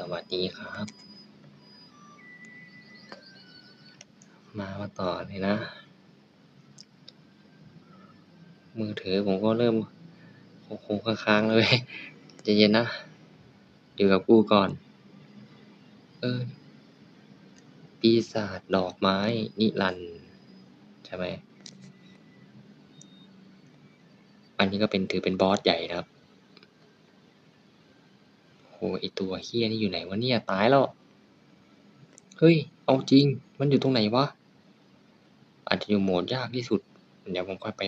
สวัสดีครับ มามาต่อเลยนะ มือถือผมก็เริ่มโคงค้างๆแล้วเว้ยใจเย็นนะ อยู่กับกูก่อน เออ ปีศาจดอกไม้ นิรันใช่ไหม อันนี้ก็เป็นถือเป็นบอสใหญ่นะครับ โหไอตัวเฮียนี่อยู่ไหนวะเนี่ยตายแล้ว เฮ้ย เอาจริง มันอยู่ตรงไหนวะ อาจจะอยู่โหมดยากที่สุด เดี๋ยวผมค่อยไป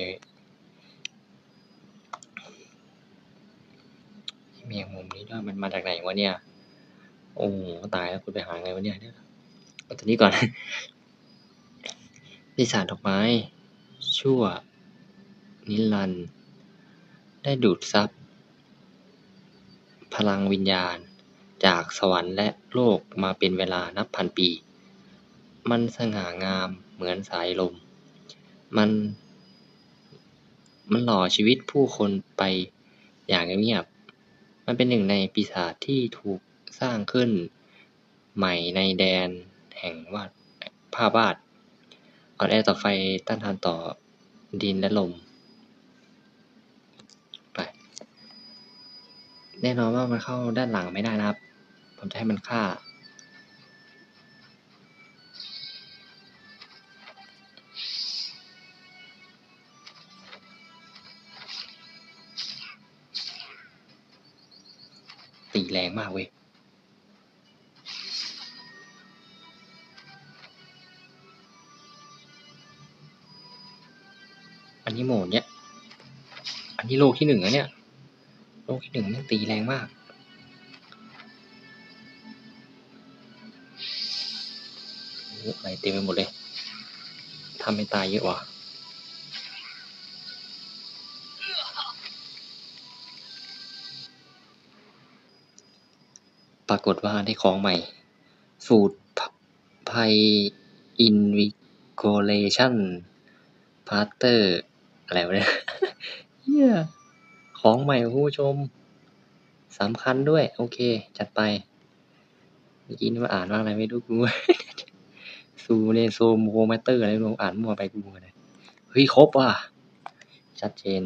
เมียงมุมนี้ด้วยมันมาจากไหนวะเนี่ย โอ้โหตายแล้วคุณไปหาไงวะเนี่ยเดี๋ยวเอาตัวนี้ก่อนปีศาจดอกไม้ ชั่ว นิรันได้ดูดซับ พลังวิญญาณจากสวรรค์และโลกมาเป็นเวลานับพันปี มันสง่างามเหมือนสายลม มัน มันหล่อชีวิตผู้คนไปอย่างเงียบๆมันเป็นหนึ่งในปีศาจที่ถูกสร้างขึ้นใหม่ในแดนแห่งวาดภาพวาดอ่อนแอต่อไฟต้านทานต่อดินและลม ไป แน่นอนว่ามันเข้าด้านหลังไม่ได้นะครับ ผมจะให้มันฆ่า ตีแรงมากเว้ยอันนี้โหมดเนี้ย อันนี้โลกที่หนึ่งอะเนี่ย ลกที่หนึ่งมันตีแรงมาก อะไรเต็มไปหมดเลย ทำให้ตายเยอะวะปรากฏว่าได้ของใหม่ สูตรไพอินวิโกเลชันพาร์เตอร์ อะไรวะเนี่ยเฮีย ของใหม่ผู้ชมสำคัญด้วย โอเค จัดไปเมื่อกี้นี่มาอ่านว่าอะไรไม่รู้กูซูเนโซโมแมตเตอร์อะไรไม่รู้อ่านมั่วไปกูเลยเฮ้ยครบว่ะ ชัดเจน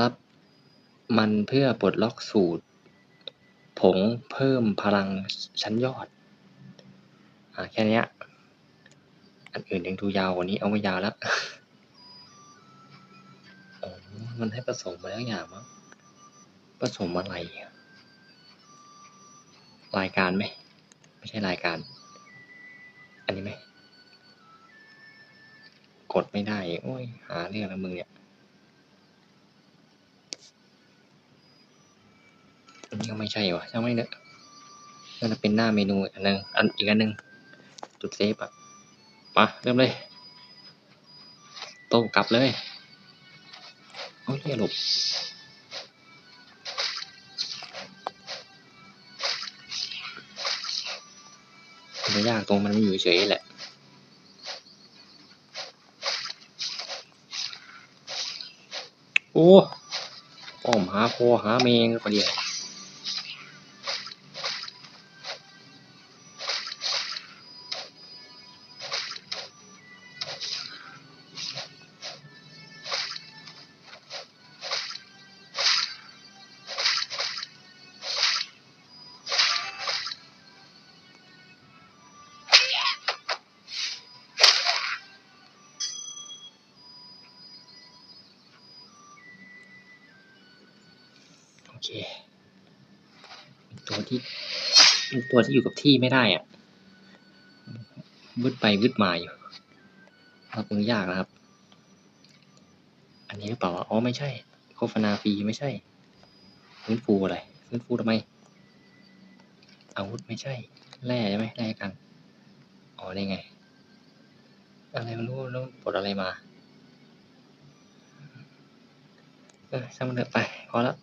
รับมันเพื่อปลดล็อกสูตร ผงเพิ่มพลังชั้นยอด อ่าแค่นี้อันอื่นยังดูยาวกว่านี้เอาไม่ยาวแล้ว มันให้ผสมมาแล้วอย่างมั้งผสมอะไร รายการไหม ไม่ใช่รายการ อันนี้ไหม กดไม่ได้ โอ้ย หาเรื่องแล้วมึงเนี่ยอันนี้ก็ไม่ใช่วะช่างไม่เนอะนั่นนะเป็นหน้าเมนูอันนึงอันอีกอันหนึงจุดเซฟอะมาเริ่มเลยโต้กลับเลย โอ้ยเรียหลบมันยากตรงมันไม่อยู่เฉยๆแหละโอ้อ้อมหาพ่อหาเมงก็เดียว เคเป็นตัวที่เป็นตัวที่อยู่กับที่ไม่ได้อะวึดไปวึดมาอยู่รับมือยากนะครับ อันนี้หรือเปล่าอ๋อไม่ใช่โฆษณาฟรีไม่ใช่ฟื้นฟูอะไรฟื้นฟูทำไม อาวุธไม่ใช่แร่ใช่ไหมแร่กันอ๋อได้ไง อะไรไม่รู้แล้วปลดอะไรมาเออช่างมันเถอะไปพอแล้ว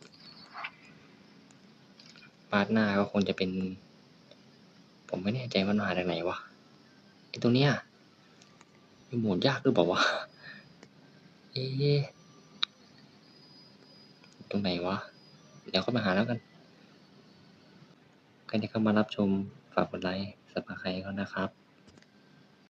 พาร์ทหน้าก็คงจะเป็น ผมไม่แน่ใจว่ามาจากไหนวะไอตัวเนี้ยมีหมดยากหรือเปล่าวะเอ๊ะตรงไหนวะ เดี๋ยวเข้ามาหาแล้วกันใครที่เข้ามารับชมฝากกดไลค์ Subscribe เขานะครับ